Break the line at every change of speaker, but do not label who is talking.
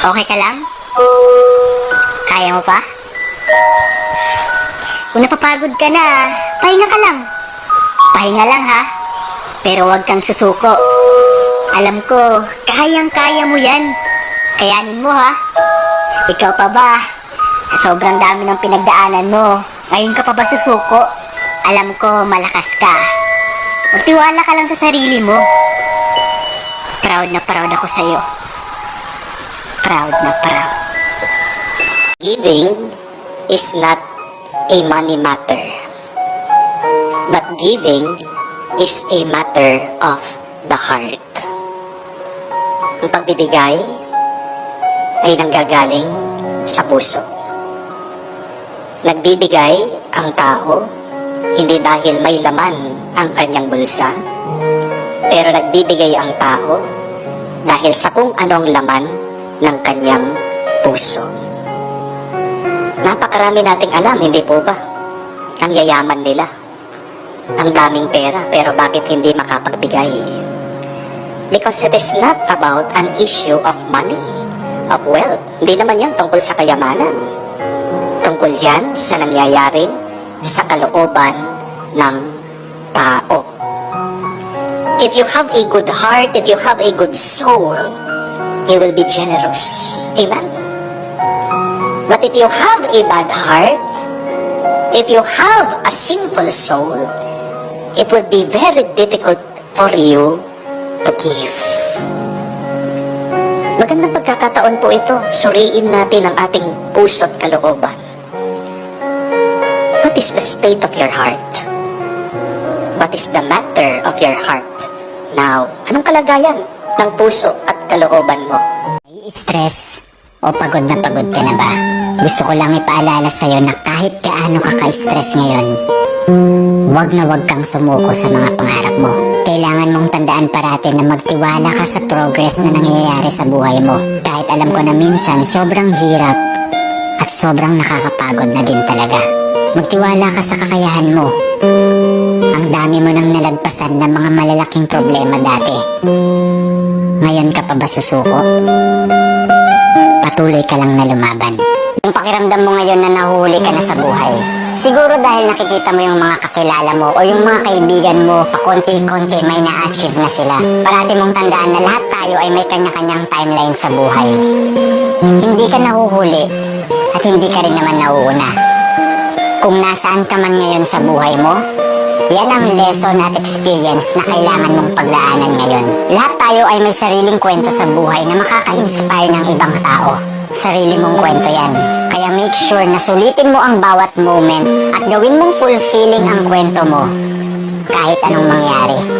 Okay ka lang? Kaya mo pa? Kung napapagod ka na, pahinga ka lang. Pahinga lang ha. Pero huwag kang susuko. Alam ko, kayang-kaya mo yan. Kayanin mo ha. Ikaw pa ba? Sobrang dami ng pinagdaanan mo, ngayon ka pa ba susuko? Alam ko, malakas ka. Magtiwala ka lang sa sarili mo. Proud na proud ako sa'yo. Proud na proud.
Giving is not a money matter, but giving is a matter of the heart. Ang pagbibigay ay nanggagaling sa puso. Nagbibigay ang tao hindi dahil may laman ang kanyang bulsa, pero nagbibigay ang tao dahil sa kung anong laman ng kanyang puso. Napakarami nating alam, hindi po ba? Ang yayaman nila. Ang daming pera, pero bakit hindi makapagbigay? Because it is not about an issue of money, of wealth. Hindi naman yan tungkol sa kayamanan. Tungkol yan sa nangyayari sa kalooban ng tao. If you have a good heart, if you have a good soul, you will be generous. Amen? But if you have a bad heart, if you have a sinful soul, it will be very difficult for you to give. Magandang pagkakataon po ito. Suriin natin ang ating puso't kalooban. What is the state of your heart? What is the matter of your heart? Now, anong kalagayan ng puso at kalooban mo?
Stress o pagod na pagod ka na ba? Gusto ko lang ipaalala sa'yo na kahit gaano ka ka-stress ngayon, Huwag na huwag kang sumuko sa mga pangarap mo. Kailangan mong tandaan parati na magtiwala ka sa progress na nangyayari sa buhay mo. Kahit alam ko na minsan sobrang hirap at sobrang nakakapagod na din talaga. Magtiwala ka sa kakayahan mo. Dami mo nang nalagpasan ng mga malalaking problema dati. Ngayon ka pa ba susuko? Patuloy ka lang na lumaban. Yung pakiramdam mo ngayon na nahuhuli ka na sa buhay, siguro dahil nakikita mo yung mga kakilala mo o yung mga kaibigan mo, pakonti-konti may na-achieve na sila. Parati mong tandaan na lahat tayo ay may kanya-kanyang timeline sa buhay. Hindi ka nahuhuli at hindi ka rin naman nauuna. Kung nasaan ka man ngayon sa buhay mo, yan ang lesson at experience na kailangan mong paglaanan ngayon. Lahat tayo ay may sariling kwento sa buhay na makaka-inspire ng ibang tao. Sarili mong kwento yan. Kaya make sure na sulitin mo ang bawat moment at gawin mong fulfilling ang kwento mo kahit anong mangyari.